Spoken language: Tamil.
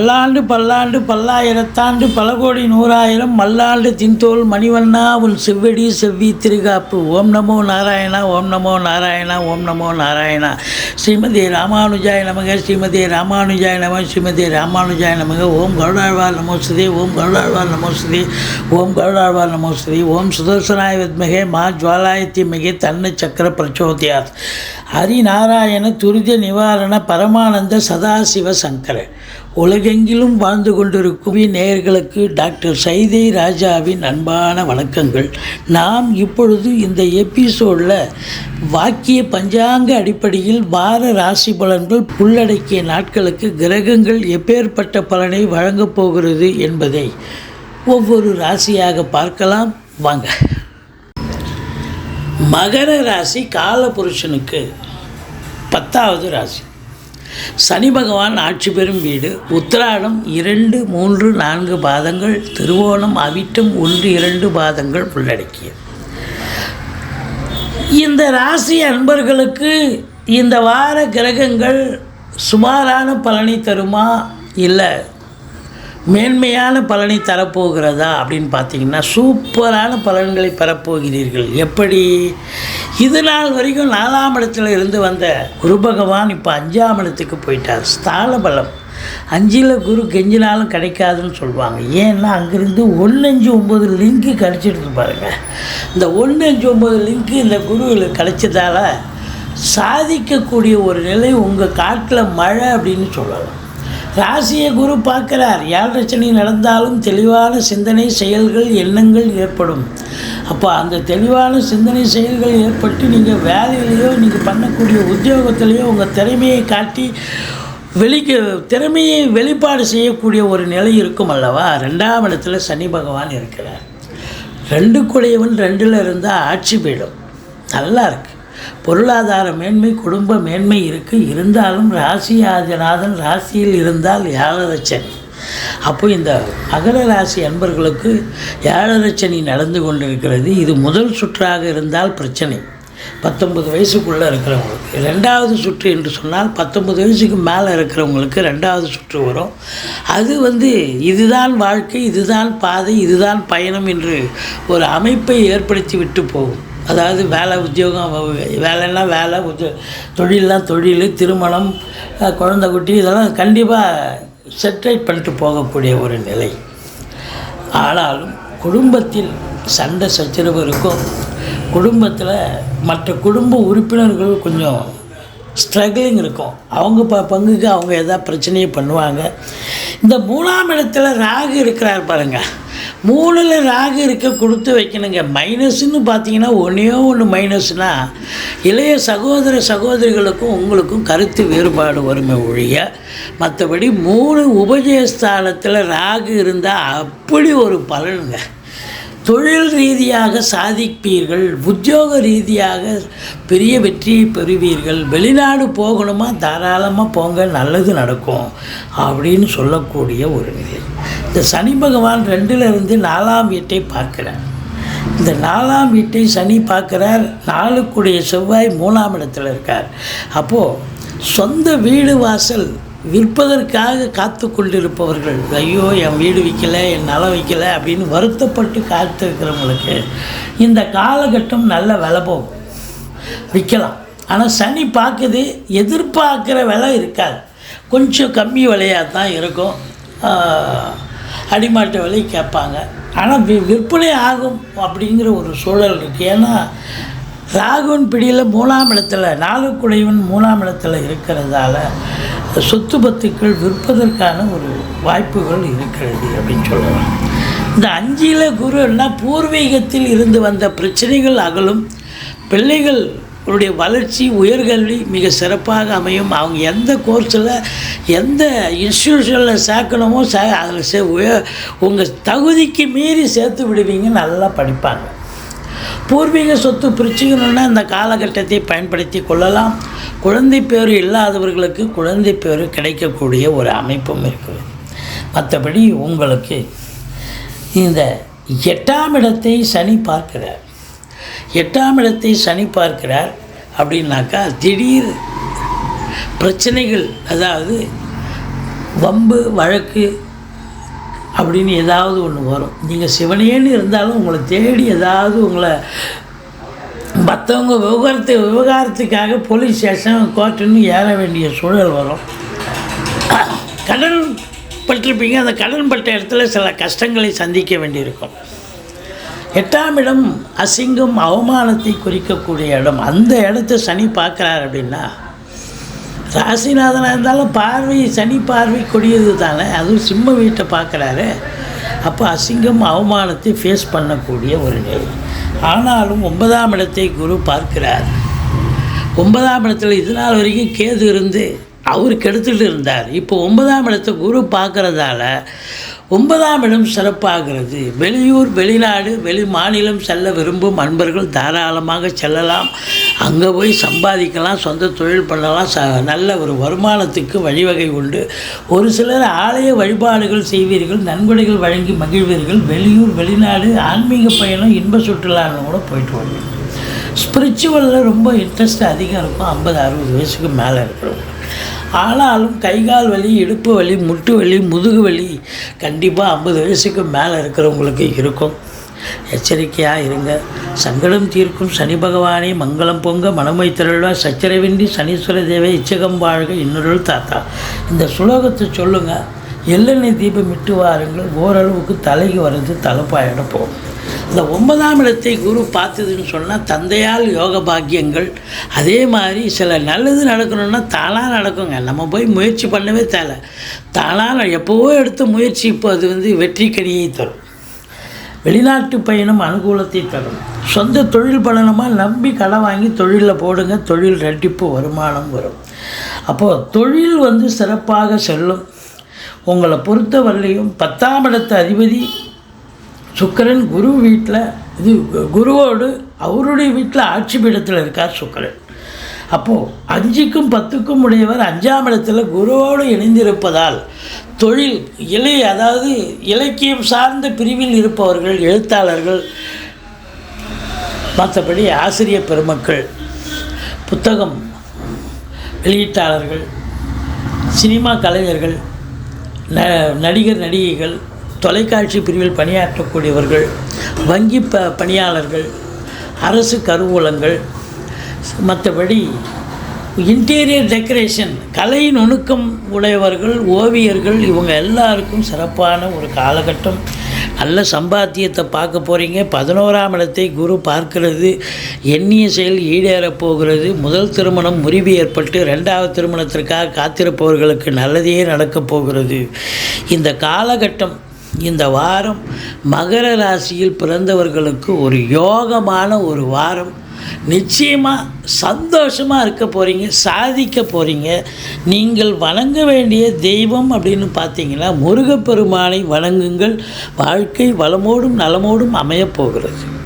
பல்லாண்டு பல்லாண்டு பல்லாயிரத்தாண்டு பல கோடி நூறாயிரம் மல்லாண்டு தின்தோல் மணிவண்ணா உன் செவ்வடி செவ்வி திருகாப்பு. ஓம் நமோ நாராயணா ஓம் நமோ நாராயணா ஓம் நமோ நாராயணா. ஸ்ரீமதி ராமானுஜாய நமக ஸ்ரீமதி ராமானுஜாய நம ஸ்ரீமதி ராமானுஜாய நமக. ஓம் கருடாழ்வார் நமோஸ்துதே ஓம் கருடாழ்வார் நமோஸ்துதே ஓம் கருடாழ்வார் நமோஸ்துதே ஓம் சுதர்சனாய வித்மகே மா ஜுவாலாயத்தி மிகே தன்ன சக்கர பிரச்சோதியாத். ஹரிநாராயண துரித நிவாரண பரமானந்த சதாசிவ சங்கர. உலகெங்கிலும் வாழ்ந்து கொண்டிருக்கும் நேயர்களுக்கு டாக்டர் சைதை ராஜாவின் அன்பான வணக்கங்கள். நாம் இப்பொழுது இந்த எபிசோடில் வாக்கிய பஞ்சாங்க அடிப்படையில் வார ராசி பலன்கள் உள்ளடக்கிய நாட்களுக்கு கிரகங்கள் எப்பேற்பட்ட பலனை வழங்கப் போகிறது என்பதை ஒவ்வொரு ராசியாக பார்க்கலாம். வாங்க. மகர ராசி காலபுருஷனுக்கு பத்தாவது ராசி. சனி பகவான் ஆட்சி பெறும் வீடு. உத்திராடம் இரண்டு மூன்று நான்கு பாதங்கள். திருவோணம் அவிட்டம் ஒன்று இரண்டு பாதங்கள் உள்ளடக்கிய இந்த ராசி அன்பர்களுக்கு இந்த வார கிரகங்கள் சுமாரான பலனை தருமா? இல்லை மேன்மையான பலனை தரப்போகிறதா அப்படின்னு பார்த்தீங்கன்னா சூப்பரான பலன்களை பெறப்போகிறீர்கள். எப்படி? இது நாள் வரைக்கும் நாலாம் இடத்துல இருந்து வந்த குரு பகவான் இப்போ அஞ்சாம் இடத்துக்கு போயிட்டார். ஸ்தான பலம். அஞ்சில் குரு கெஞ்சினாலும் கிடைக்காதுன்னு சொல்லுவாங்க ஏன்னா அங்கேருந்து ஒன்று அஞ்சு ஒம்பது லிங்க்கு கிடச்சிட்டு பாருங்கள் இந்த ஒன்று அஞ்சு ஒம்பது லிங்க்கு இந்த குருவில் கிடைச்சதால சாதிக்கக்கூடிய ஒரு நிலை உங்கள் காட்டில் மழை அப்படின்னு சொல்லலாம். ராசியை குரு பார்க்கிறார். ஏழரை சனி நடந்தாலும் தெளிவான சிந்தனை செயல்கள் எண்ணங்கள் ஏற்படும். அப்போ அந்த தெளிவான சிந்தனை செயல்கள் ஏற்பட்டு நீங்கள் வேலையிலையோ நீங்கள் பண்ணக்கூடிய உத்தியோகத்திலையோ உங்கள் திறமையை காட்டி வெளிக்கு திறமையை வெளிப்பாடு செய்யக்கூடிய ஒரு நிலை இருக்கும் அல்லவா? ரெண்டாம் இடத்துல சனி பகவான் இருக்கிறார். ரெண்டு குடையவன் ரெண்டில் இருந்தால் ஆட்சி போயிடும். நல்லா இருக்குது பொருளாதார மேன்மை குடும்ப மேன்மை இருக்குது இருந்தாலும் ராசி ஆதிநாதன் ராசியில் இருந்தால் ஏழரச்சனி அப்போ இந்த மகர ராசி அன்பர்களுக்கு ஏழரச்சனி நடந்து கொண்டிருக்கிறது. இது முதல் சுற்றாக இருந்தால் பிரச்சனை. பத்தொன்பது வயசுக்குள்ளே இருக்கிறவங்களுக்கு. ரெண்டாவது சுற்று என்று சொன்னால் பத்தொன்பது வயசுக்கு மேலே இருக்கிறவங்களுக்கு ரெண்டாவது சுற்று வரும். அது வந்து இதுதான் வாழ்க்கை இதுதான் பாதை இதுதான் பயணம் என்று ஒரு அமைப்பை ஏற்படுத்தி விட்டு போகும். அதாவது வேலை உத்தியோகம் வேலைன்னா வேலை உத்தியோ தொழில்னா தொழில் திருமணம் குழந்த குழந்தை குட்டி இதெல்லாம் கண்டிப்பாக செட்டைட் பண்ணிட்டு போகக்கூடிய ஒரு நிலை. ஆனாலும் குடும்பத்தில் சண்டை சச்சரவு இருக்கும். குடும்பத்தில் மற்ற குடும்ப உறுப்பினர்கள் கொஞ்சம் ஸ்ட்ரகிளிங் இருக்கும். அவங்க ப பங்குக்கு அவங்க எதாவது பிரச்சனையை பண்ணுவாங்க. இந்த மூணாம் இடத்துல ராகு இருக்கிறார் பாருங்கள் மூணில் ராகு இருக்க கொடுத்து வைக்கணுங்க. மைனஸ்ன்னு பார்த்தீங்கன்னா ஒன்றே ஒன்று மைனஸ்னால் இளைய சகோதர சகோதரிகளுக்கும் உங்களுக்கும் கருத்து வேறுபாடு வருமே ஒழிய மற்றபடி மூணு உபஜயஸ்தானத்தில் ராகு இருந்தால் அப்படி ஒரு பலனுங்க. தொழில் ரீதியாக சாதிப்பீர்கள் உத்தியோக ரீதியாக பெரிய வெற்றியை பெறுவீர்கள் வெளிநாடு போகணுமா? தாராளமாக போங்க நல்லது நடக்கும் அப்படின்னு சொல்லக்கூடிய ஒரு நிலை. இந்த சனி பகவான் ரெண்டில் இருந்து நாலாம் வீட்டை பார்க்குறார். இந்த நாலாம் வீட்டை சனி பார்க்குறார். நாளுக்குடைய செவ்வாய் மூணாம் இடத்துல இருக்கார். அப்போது சொந்த வீடு வாசல் விற்பதற்காக காத்து கொண்டிருப்பவர்கள் ஐயோ என் வீடு விற்கலை என் நலம் விற்கலை அப்படின்னு வருத்தப்பட்டு காத்திருக்கிறவங்களுக்கு இந்த காலகட்டம் நல்ல விலை போகும். விற்கலாம். ஆனால் சனி பார்க்குது எதிர்பார்க்குற விலை இருக்காது. கொஞ்சம் கம்மி விலையாக தான் இருக்கும். அடிமாட்ட விலை கேட்பாங்க. ஆனால் வி விற்பனை ஆகும் அப்படிங்கிற ஒரு சூழல் இருக்குது ஏன்னா ராகுவின் பிடியில் மூணாம் இடத்துல நாலுக்குடையவன் மூணாம் இடத்துல இருக்கிறதால சொத்து பத்துக்கள் விற்பதற்கான ஒரு வாய்ப்புகள் இருக்கிறது அப்படின்னு சொல்லலாம் இந்த அஞ்சில குருன்னா பூர்வீகத்தில் இருந்து வந்த பிரச்சனைகள் அகலும் பிள்ளைகள் உன்னுடைய வளர்ச்சி உயர்கல்வி மிக சிறப்பாக அமையும். அவங்க எந்த கோர்ஸில் எந்த இன்ஸ்டியூஷனில் சேர்க்கணுமோ சே அதில் சே உய உங்கள் தகுதிக்கு மீறி சேர்த்து விடுவீங்க நல்லா படிப்பாங்க. பூர்வீக சொத்து பிரிச்சுக்கணுன்னா இந்த காலகட்டத்தை பயன்படுத்தி கொள்ளலாம். குழந்தை பேர் இல்லாதவர்களுக்கு குழந்தை பேர் கிடைக்கக்கூடிய ஒரு அமைப்பும் இருக்குது. மற்றபடி உங்களுக்கு இந்த எட்டாம் இடத்தை சனி பார்க்கிறார். எட்டாம் இடத்தை சனி பார்க்கிறார் அப்படின்னாக்கா திடீர் பிரச்சனைகள் அதாவது வம்பு வழக்கு அப்படின்னு ஏதாவது ஒன்று வரும். நீங்கள் சிவனேன்னு இருந்தாலும் உங்களை தேடி ஏதாவது உங்களை மற்றவங்க விவகாரத்து விவகாரத்துக்காக போலீஸ் ஸ்டேஷன் கோர்ட்டுன்னு ஏற வேண்டிய சூழல் வரும். கடன் பட்டிருப்பீங்க. அந்த கடன் பட்ட இடத்துல சில கஷ்டங்களை சந்திக்க வேண்டியிருக்கும். எட்டாம் இடம் அசிங்கம் அவமானத்தை குறிக்கக்கூடிய இடம். அந்த இடத்த சனி பார்க்குறாரு அப்படின்னா ராசிநாதனாக இருந்தாலும் பார்வை சனி பார்வை கொடியது தானே. அதுவும் சிம்ம வீட்டை பார்க்குறாரு. அப்போ அசிங்கம் அவமானத்தை ஃபேஸ் பண்ணக்கூடிய ஒரு நிலை. ஆனாலும் ஒன்பதாம் இடத்தை குரு பார்க்கிறார். ஒன்பதாம் இடத்துல இது நாள் வரைக்கும் கேது இருந்து அவர் கெடுத்துட்டு இருந்தார். இப்போ ஒன்பதாம் இடத்தை குரு பார்க்குறதால ஒன்பதாம் இடம் சிறப்பாகிறது. வெளியூர் வெளிநாடு வெளி மாநிலம் செல்ல விரும்பும் அன்பர்கள் தாராளமாக செல்லலாம். அங்கே போய் சம்பாதிக்கலாம் சொந்த தொழில் பண்ணலாம். ச நல்ல ஒரு வருமானத்துக்கு வழிவகை உண்டு. ஒரு சிலர் ஆலய வழிபாடுகள் செய்வீர்கள் நன்கொடைகள் வழங்கி மகிழ்வீர்கள். வெளியூர் வெளிநாடு ஆன்மீக பயணம் இன்ப சுற்றுலான்னு கூட போயிட்டு வருவீங்க ஸ்பிரிச்சுவலில் ரொம்ப இன்ட்ரெஸ்ட் அதிகம் இருக்கும். ஐம்பது அறுபது வயசுக்கு மேலே இருக்கிறவங்க. ஆனாலும் கை கால் வலி இடுப்பு வலி முட்டு வலி முதுகு வலி. கண்டிப்பாக ஐம்பது வயசுக்கு மேலே இருக்கிறவங்களுக்கு இருக்கும். எச்சரிக்கையாக இருங்க. சங்கடம் தீர்க்கும் சனி பகவானே மங்களம் பொங்க மனமை திரள்வா சச்சரவின்றி சனீஸ்வர தேவை இச்சகம் வாழ்க இன்னொரு தாத்தா. இந்த சுலோகத்தை சொல்லுங்கள் எள்ளெண்ணெய் தீபம் விட்டு வாருங்கள். ஓரளவுக்கு தலைக்கு வர்றது தலைப்பாயிட போகும். இந்த ஒன்பதாம் இடத்தை குரு பார்த்ததுன்னு சொன்னால் தந்தையால் யோக பாக்கியங்கள். அதே மாதிரி சில நல்லது நடக்கணும்னா தானாக நடக்குங்க. நம்ம போய் முயற்சி பண்ணவே தேவை தானாக எப்போவோ எடுத்த முயற்சி இப்போ அது வந்து வெற்றி கனியை தரும். வெளிநாட்டு பயணம் அனுகூலத்தை தரும். சொந்த தொழில் பண்ணணுமா? நம்பி கடை வாங்கி தொழிலில் போடுங்க. தொழில் ரெட்டிப்பு வருமானம் வரும். அப்போது தொழில் வந்து சிறப்பாக செல்லும். உங்களை பொறுத்த வரலையும் பத்தாம் இடத்து அதிபதி சுக்கிரன் குரு வீட்டில் இது குருவோடு அவருடைய வீட்டில் ஆட்சி பீடத்தில் இருக்கார் சுக்கிரன். அப்போது அஞ்சுக்கும் பத்துக்கும் உடையவர் அஞ்சாம் இடத்துல குருவோடு இணைந்திருப்பதால் தொழில் இலை அதாவது இலக்கியம் சார்ந்த பிரிவில் இருப்பவர்கள் எழுத்தாளர்கள் மற்றபடி ஆசிரியர் பெருமக்கள் புத்தகம் வெளியீட்டாளர்கள் சினிமா கலைஞர்கள் ந நடிகர் நடிகைகள் தொலைக்காட்சி பிரிவில் பணியாற்றக்கூடியவர்கள் வங்கி ப பணியாளர்கள் அரசு கருவூலங்கள் மற்றபடி இன்டீரியர் டெக்கரேஷன் கலை நுணுக்கம் உடையவர்கள் ஓவியர்கள் இவங்க எல்லாருக்கும் சிறப்பான ஒரு காலகட்டம். நல்ல சம்பாத்தியத்தை பார்க்க போகிறீங்க பதினோராம் இடத்தை குரு பார்க்கிறது. எண்ணிய செயல் ஈடேறப் போகிறது. முதல் திருமணம் முறிவு ஏற்பட்டு ரெண்டாவது திருமணத்திற்காக காத்திருப்பவர்களுக்கு நல்லதே நடக்கப் போகிறது. இந்த காலகட்டம் இந்த வாரம் மகர ராசியில் பிறந்தவர்களுக்கு ஒரு யோகமான ஒரு வாரம். நிச்சயமாக சந்தோஷமாக இருக்க போகிறீங்க சாதிக்க போகிறீங்க நீங்கள் வணங்க வேண்டிய தெய்வம் அப்படின்னு பார்த்தீங்கன்னா முருகப்பெருமானை வணங்குங்கள். வாழ்க்கை வளமோடும் நலமோடும் அமையப் போகிறது.